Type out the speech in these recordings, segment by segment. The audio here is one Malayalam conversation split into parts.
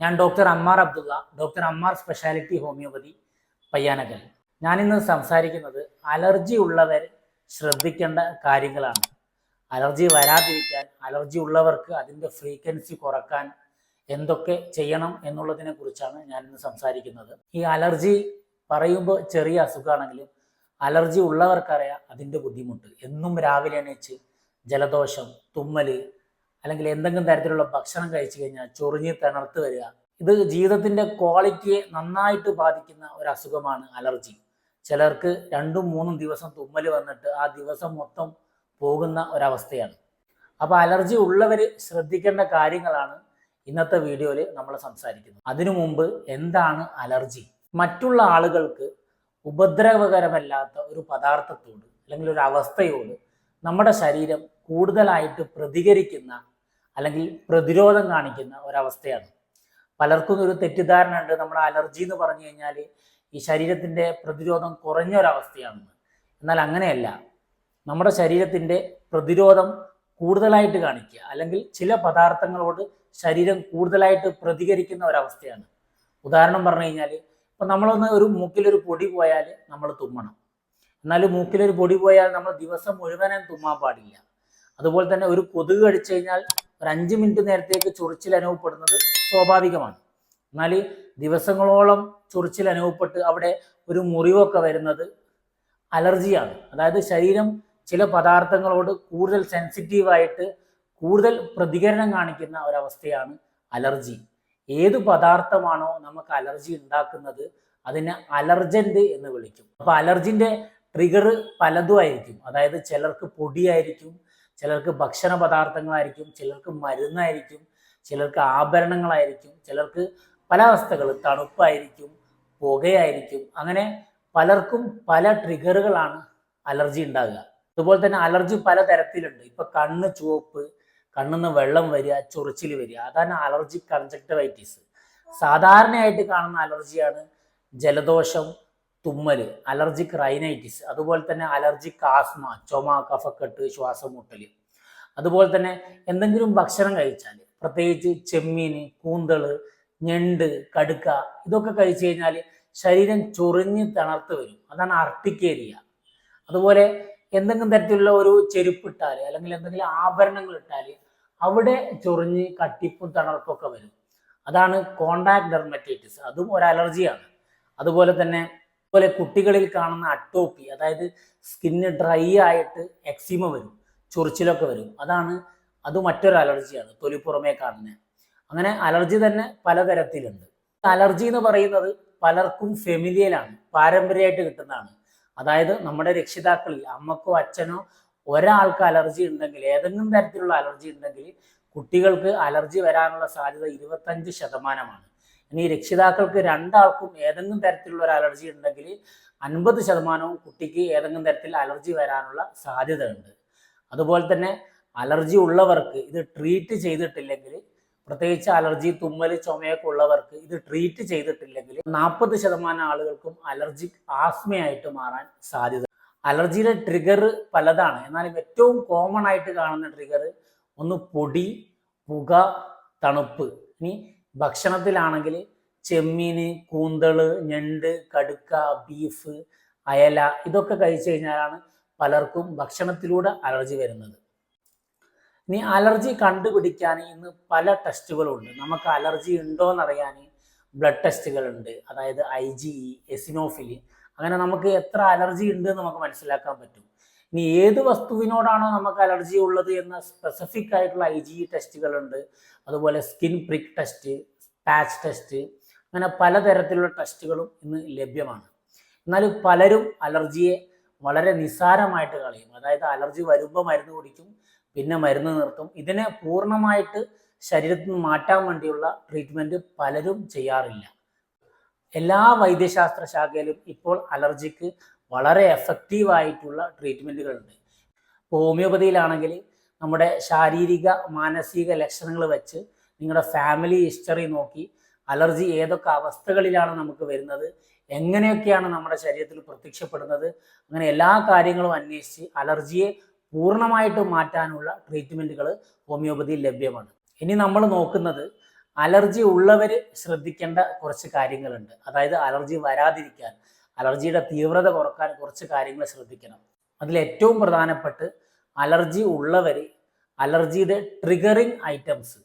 ഞാൻ doctor Ammar Abdulla doctor Ammar speciality homeopathy Payyanakkal. ഞാനിന്ന് സംസാരിക്കുന്നത് അലർജി ഉള്ളവർ ശ്രദ്ധിക്കേണ്ട കാര്യങ്ങളാണ്. അലർജി വരാതിരിക്കാൻ അലർജി ഉള്ളവർക്ക് അതിന്റെ ഫ്രീക്വൻസി കുറയ്ക്കാൻ എന്തൊക്കെ ചെയ്യണം എന്നുള്ളതിനെ കുറിച്ചാണ് ഞാനിന്ന് സംസാരിക്കുന്നത്. ഈ അലർജി പറയുമ്പോൾ ചെറിയ അസുഖമാണെങ്കിലും അലർജി ഉള്ളവർക്കറിയാം അതിന്റെ ബുദ്ധിമുട്ട്. എന്നും രാവിലെ എണീച്ച് ജലദോഷം തുമ്മൽ അല്ലെങ്കിൽ എന്തെങ്കിലും തരത്തിലുള്ള ഭക്ഷണം കഴിച്ചു കഴിഞ്ഞാൽ ചൊറിഞ്ഞ് തിണർത്ത് വരിക. ഇത് ജീവിതത്തിന്റെ ക്വാളിറ്റിയെ നന്നായിട്ട് ബാധിക്കുന്ന ഒരു അസുഖമാണ് അലർജി. ചിലർക്ക് രണ്ടും മൂന്നും ദിവസം തുമ്മൽ വന്നിട്ട് ആ ദിവസം മൊത്തം പോകുന്ന ഒരവസ്ഥയാണ്. അപ്പോൾ അലർജി ഉള്ളവർ ശ്രദ്ധിക്കേണ്ട കാര്യങ്ങളാണ് ഇന്നത്തെ വീഡിയോയിൽ നമ്മൾ സംസാരിക്കുന്നത്. അതിനു മുമ്പ് എന്താണ് അലർജി? മറ്റുള്ള ആളുകൾക്ക് ഉപദ്രവകരമല്ലാത്ത ഒരു പദാർത്ഥത്തോട് അല്ലെങ്കിൽ ഒരു അവസ്ഥയോട് നമ്മുടെ ശരീരം കൂടുതലായിട്ട് പ്രതികരിക്കുന്ന അല്ലെങ്കിൽ പ്രതിരോധം കാണിക്കുന്ന ഒരവസ്ഥയാണ്. പലർക്കും ഒരു തെറ്റിദ്ധാരണ ഉണ്ട്. നമ്മൾ അലർജി എന്ന് പറഞ്ഞു കഴിഞ്ഞാൽ ഈ ശരീരത്തിന്റെ പ്രതിരോധം കുറഞ്ഞ ഒരവസ്ഥയാണെന്ന് എന്നാൽ അങ്ങനെയല്ല. നമ്മുടെ ശരീരത്തിന്റെ പ്രതിരോധം കൂടുതലായിട്ട് കാണിക്കുക. അല്ലെങ്കിൽ ചില പദാർത്ഥങ്ങളോട് ശരീരം കൂടുതലായിട്ട് പ്രതികരിക്കുന്ന ഒരവസ്ഥയാണ്. ഉദാഹരണം പറഞ്ഞു കഴിഞ്ഞാൽ ഇപ്പം നമ്മളൊന്ന് ഒരു മൂക്കിലൊരു പൊടി പോയാൽ നമ്മൾ തുമ്മണം. എന്നാൽ മൂക്കിലൊരു പൊടി പോയാൽ നമ്മൾ ദിവസം മുഴുവനും തുമ്മാൻ പാടില്ല. അതുപോലെ തന്നെ ഒരു കൊതുക് കടിച്ചു കഴിഞ്ഞാൽ ഒരു അഞ്ച് മിനിറ്റ് നേരത്തേക്ക് ചൊറിച്ചിൽ അനുഭവപ്പെടുന്നത് സ്വാഭാവികമാണ്. എന്നാൽ ദിവസങ്ങളോളം ചൊറിച്ചിൽ അനുഭവപ്പെട്ട് അവിടെ ഒരു മുറിവൊക്കെ വരുന്നത് അലർജിയാണ്. അതായത് ശരീരം ചില പദാർത്ഥങ്ങളോട് കൂടുതൽ സെൻസിറ്റീവായിട്ട് കൂടുതൽ പ്രതികരണം കാണിക്കുന്ന ഒരവസ്ഥയാണ് അലർജി. ഏത് പദാർത്ഥമാണോ നമുക്ക് അലർജി ഉണ്ടാക്കുന്നത് അതിനെ അലർജന്റ് എന്ന് വിളിക്കും. അപ്പോൾ അലർജിന്റെ ട്രിഗർ പലതും ആയിരിക്കും. അതായത് ചിലർക്ക് പൊടിയായിരിക്കും ചിലർക്ക് ഭക്ഷണ പദാർത്ഥങ്ങളായിരിക്കും ചിലർക്ക് മരുന്നായിരിക്കും ചിലർക്ക് ആഭരണങ്ങളായിരിക്കും ചിലർക്ക് പല അവസ്ഥകൾ തണുപ്പായിരിക്കും പുകയായിരിക്കും. അങ്ങനെ പലർക്കും പല ട്രിഗറുകളാണ് അലർജി ഉണ്ടാകുക. അതുപോലെ തന്നെ അലർജി പല തരത്തിലുണ്ട് ഇപ്പൊ കണ്ണ് ചുവപ്പ് കണ്ണിന്ന് വെള്ളം വരിക ചൊറിച്ചിൽ വരിക. അതാണ് അലർജി കൺജക്ടവൈറ്റിസ്. സാധാരണയായിട്ട് കാണുന്ന അലർജിയാണ് ജലദോഷം തുമ്മൽ അലർജിക് റൈനൈറ്റിസ് അതുപോലെ തന്നെ അലർജിക് ആസ്മ ചുമ കഫക്കെട്ട് ശ്വാസം മുട്ടൽ അതുപോലെ തന്നെ എന്തെങ്കിലും ഭക്ഷണം കഴിച്ചാൽ പ്രത്യേകിച്ച് ചെമ്മീൻ കൂന്തൾ ഞണ്ട് കടുക്ക ഇതൊക്കെ കഴിച്ചു കഴിഞ്ഞാൽ ശരീരം ചൊറിഞ്ഞ് തണർത്ത് വരും. അതാണ് അർട്ടിക്കേരിയ അതുപോലെ എന്തെങ്കിലും തരത്തിലുള്ള ഒരു ചെരുപ്പ് ഇട്ടാൽ അല്ലെങ്കിൽ എന്തെങ്കിലും ആഭരണങ്ങൾ ഇട്ടാൽ അവിടെ ചൊറിഞ്ഞ് കട്ടിപ്പും തണർപ്പൊക്കെ വരും. അതാണ് കോണ്ടാക്ട് ഡെർമറ്റൈറ്റിസ് അതും ഒരു അലർജിയാണ് അതുപോലെ തന്നെ അതുപോലെ കുട്ടികളിൽ കാണുന്ന അട്ടോപ്പി അതായത് സ്കിന്ന് ഡ്രൈ ആയിട്ട് എക്സിമ വരും. ചൊറിച്ചിലൊക്കെ വരും. അതാണ് അത് മറ്റൊരു അലർജിയാണ് തൊലിപ്പുറമേ കാണുന്നത് അങ്ങനെ അലർജി തന്നെ പലതരത്തിലുണ്ട്. അലർജി എന്ന് പറയുന്നത് പലർക്കും ഫെമിലിയലാണ് പാരമ്പര്യമായിട്ട് കിട്ടുന്നതാണ്. അതായത് നമ്മുടെ രക്ഷിതാക്കളിൽ അമ്മക്കോ അച്ഛനോ ഒരാൾക്ക് അലർജി ഉണ്ടെങ്കിൽ ഏതെങ്കിലും തരത്തിലുള്ള അലർജി ഉണ്ടെങ്കിൽ കുട്ടികൾക്ക് അലർജി വരാനുള്ള സാധ്യത ഇരുപത്തഞ്ച് ശതമാനമാണ്. ഇനി രക്ഷിതാക്കൾക്ക് രണ്ടാൾക്കും ഏതെങ്കിലും തരത്തിലുള്ള ഒരു അലർജി ഉണ്ടെങ്കിൽ അൻപത് ശതമാനവും കുട്ടിക്ക് ഏതെങ്കിലും തരത്തിൽ അലർജി വരാനുള്ള സാധ്യത ഉണ്ട് അതുപോലെ തന്നെ അലർജി ഉള്ളവർക്ക് ഇത് ട്രീറ്റ് ചെയ്തിട്ടില്ലെങ്കിൽ പ്രത്യേകിച്ച് അലർജി തുമ്മൽ ചുമയൊക്കെ ഉള്ളവർക്ക് ഇത് ട്രീറ്റ് ചെയ്തിട്ടില്ലെങ്കിൽ നാൽപ്പത് ശതമാനം ആളുകൾക്കും അലർജിക് ആസ്മയായിട്ട് മാറാൻ സാധ്യത. അലർജിയുടെ ട്രിഗർ പലതാണ്. എന്നാലും ഏറ്റവും കോമൺ ആയിട്ട് കാണുന്ന ട്രിഗർ ഒന്ന് പൊടി പുക തണുപ്പ്. ഇനി ഭക്ഷണത്തിലാണെങ്കിൽ ചെമ്മീൻ കൂന്തൾ ഞണ്ട് കടുക്ക ബീഫ് അയല ഇതൊക്കെ കഴിച്ചു കഴിഞ്ഞാലാണ് പലർക്കും ഭക്ഷണത്തിലൂടെ അലർജി വരുന്നത്. ഇനി അലർജി കണ്ടുപിടിക്കാൻ ഇന്ന് പല ടെസ്റ്റുകളുണ്ട്. നമുക്ക് അലർജി ഉണ്ടോ എന്നറിയാൻ ബ്ലഡ് ടെസ്റ്റുകളുണ്ട്. അതായത് ഐ ജി ഇ എസിനോഫിലി. അങ്ങനെ നമുക്ക് എത്ര അലർജി ഉണ്ട് എന്ന് നമുക്ക് മനസ്സിലാക്കാൻ പറ്റും. ഇനി ഏത് വസ്തുവിനോടാണോ നമുക്ക് അലർജി ഉള്ളത് എന്ന സ്പെസിഫിക് ആയിട്ടുള്ള ഐ ജി ടെസ്റ്റുകളുണ്ട്. അതുപോലെ skin prick test patch test അങ്ങനെ പലതരത്തിലുള്ള ടെസ്റ്റുകളും ഇന്ന് ലഭ്യമാണ്. എന്നാൽ പലരും അലർജിയെ വളരെ നിസ്സാരമായിട്ട് കളയും. അതായത് അലർജി വരുമ്പോൾ മരുന്ന് കുടിക്കും പിന്നെ മരുന്ന് നിർത്തും. ഇതിനെ പൂർണമായിട്ട് ശരീരത്തിൽ നിന്ന് മാറ്റാൻ വേണ്ടിയുള്ള ട്രീറ്റ്മെന്റ് പലരും ചെയ്യാറില്ല. എല്ലാ വൈദ്യശാസ്ത്ര ശാഖയിലും ഇപ്പോൾ അലർജിക്ക് വളരെ എഫക്റ്റീവ് ആയിട്ടുള്ള ട്രീറ്റ്മെന്റുകളുണ്ട് ഇപ്പോൾ ഹോമിയോപ്പതിയിലാണെങ്കിൽ നമ്മുടെ ശാരീരിക മാനസിക ലക്ഷണങ്ങൾ വെച്ച് നിങ്ങളുടെ ഫാമിലി ഹിസ്റ്ററി നോക്കി അലർജി ഏതൊക്കെ അവസ്ഥകളിലാണ് നമുക്ക് വരുന്നത്? എങ്ങനെയൊക്കെയാണ് നമ്മുടെ ശരീരത്തിൽ പ്രത്യക്ഷപ്പെടുന്നത്? അങ്ങനെ എല്ലാ കാര്യങ്ങളും അന്വേഷിച്ച് അലർജിയെ പൂർണമായിട്ട് മാറ്റാനുള്ള ട്രീറ്റ്മെന്റുകൾ ഹോമിയോപ്പതിയിൽ ലഭ്യമാണ്. ഇനി നമ്മൾ നോക്കുന്നത് അലർജി ഉള്ളവർ ശ്രദ്ധിക്കേണ്ട കുറച്ച് കാര്യങ്ങളുണ്ട്. അതായത് അലർജി വരാതിരിക്കാൻ അലർജിയുടെ തീവ്രത കുറയ്ക്കാൻ കുറച്ച് കാര്യങ്ങൾ ശ്രദ്ധിക്കണം. അതിൽ ഏറ്റവും പ്രധാനപ്പെട്ട് അലർജി ഉള്ളവർ അലർജിയുടെ ട്രിഗറിങ് ഐറ്റംസ്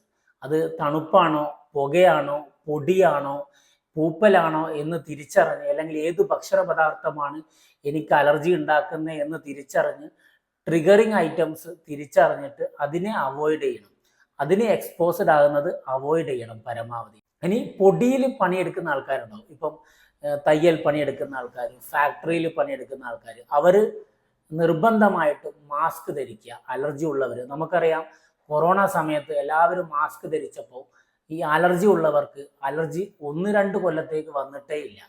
അത് തണുപ്പാണോ പുകയാണോ പൊടിയാണോ പൂപ്പലാണോ എന്ന് തിരിച്ചറിഞ്ഞ് അല്ലെങ്കിൽ ഏത് ഭക്ഷണ പദാർത്ഥമാണ് എനിക്ക് അലർജി ഉണ്ടാക്കുന്നത് എന്ന് തിരിച്ചറിഞ്ഞ് ട്രിഗറിങ് ഐറ്റംസ് തിരിച്ചറിഞ്ഞിട്ട് അതിനെ അവോയ്ഡ് ചെയ്യണം. അതിനെ എക്സ്പോസ്ഡ് ആകുന്നത് അവോയ്ഡ് ചെയ്യണം പരമാവധി. ഇനി പൊടിയിൽ പണിയെടുക്കുന്ന ആൾക്കാരുണ്ടാവും ഇപ്പം തയ്യൽ പണിയെടുക്കുന്ന ആൾക്കാർ ഫാക്ടറിയിൽ പണിയെടുക്കുന്ന ആൾക്കാർ അവർ നിർബന്ധമായിട്ട് മാസ്ക് ധരിക്കുക അലർജി ഉള്ളവർ നമുക്കറിയാം കൊറോണ സമയത്ത് എല്ലാവരും മാസ്ക് ധരിച്ചപ്പോൾ ഈ അലർജി ഉള്ളവർക്ക് അലർജി ഒന്ന് രണ്ട് കൊല്ലത്തേക്ക് വന്നിട്ടേ ഇല്ല.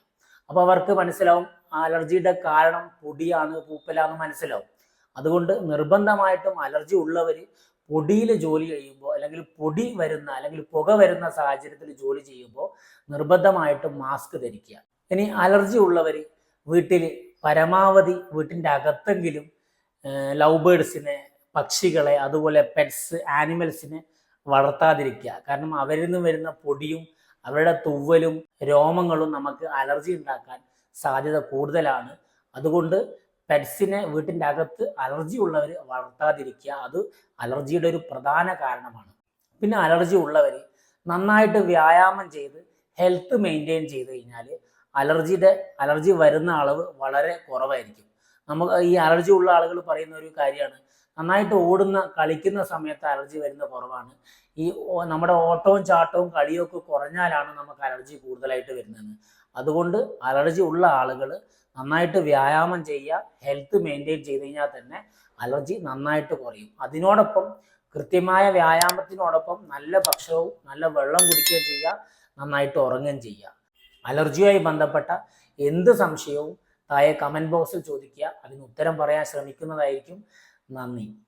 അപ്പോൾ അവർക്ക് മനസ്സിലാവും അലർജിയുടെ കാരണം പൊടിയാണ് പൂപ്പലാന്ന് മനസ്സിലാവും. അതുകൊണ്ട് നിർബന്ധമായിട്ടും അലർജി ഉള്ളവർ പൊടിയിൽ ജോലി ചെയ്യുമ്പോൾ അല്ലെങ്കിൽ പൊടി വരുന്ന അല്ലെങ്കിൽ പുക വരുന്ന സാഹചര്യത്തിൽ ജോലി ചെയ്യുമ്പോൾ നിർബന്ധമായിട്ടും മാസ്ക് ധരിക്കുക. ഇനി അലർജി ഉള്ളവർ വീട്ടിൽ പരമാവധി വീട്ടിന്റെ അകത്തെങ്കിലും ലവ് ബേഡ്സിനെ പക്ഷികളെ അതുപോലെ പെറ്റ്സ് ആനിമൽസിനെ വളർത്താതിരിക്കുക. കാരണം അവരിൽ നിന്ന് വരുന്ന പൊടിയും അവരുടെ തുവലും രോമങ്ങളും നമുക്ക് അലർജി ഉണ്ടാക്കാൻ സാധ്യത കൂടുതലാണ്. അതുകൊണ്ട് പെറ്റ്സിനെ വീട്ടിന്റെ അകത്ത് അലർജി ഉള്ളവർ വളർത്താതിരിക്കുക. അത് അലർജിയുടെ ഒരു പ്രധാന കാരണമാണ്. പിന്നെ അലർജി ഉള്ളവർ നന്നായിട്ട് വ്യായാമം ചെയ്ത് ഹെൽത്ത് മെയിന്റെയിൻ ചെയ്ത് കഴിഞ്ഞാൽ അലർജിയുടെ അലർജി വരുന്ന അളവ് വളരെ കുറവായിരിക്കും. നമുക്ക് ഈ അലർജി ഉള്ള ആളുകൾ പറയുന്ന ഒരു കാര്യമാണ്. നന്നായിട്ട് ഓടുന്ന കളിക്കുന്ന സമയത്ത് അലർജി വരുന്ന കുറവാണ്. ഈ നമ്മുടെ ഓട്ടവും ചാട്ടവും കളിയും ഒക്കെ കുറഞ്ഞാലാണ് നമുക്ക് അലർജി കൂടുതലായിട്ട് വരുന്നത്. അതുകൊണ്ട് അലർജി ഉള്ള ആളുകൾ നന്നായിട്ട് വ്യായാമം ചെയ്യുക ഹെൽത്ത് മെയിന്റെയിൻ ചെയ്ത് കഴിഞ്ഞാൽ തന്നെ അലർജി നന്നായിട്ട് കുറയും. അതിനോടൊപ്പം കൃത്യമായ വ്യായാമത്തിനോടൊപ്പം നല്ല ഭക്ഷണവും നല്ല വെള്ളം കുടിക്കുകയും ചെയ്യുക നന്നായിട്ട് ഉറങ്ങുകയും ചെയ്യുക. അലർജിയുമായി ബന്ധപ്പെട്ട എന്ത് സംശയവും താഴെ കമന്റ് ബോക്സിൽ ചോദിക്കുക. അതിന് ഉത്തരം പറയാൻ ശ്രമിക്കുന്നതായിരിക്കും. 妈咪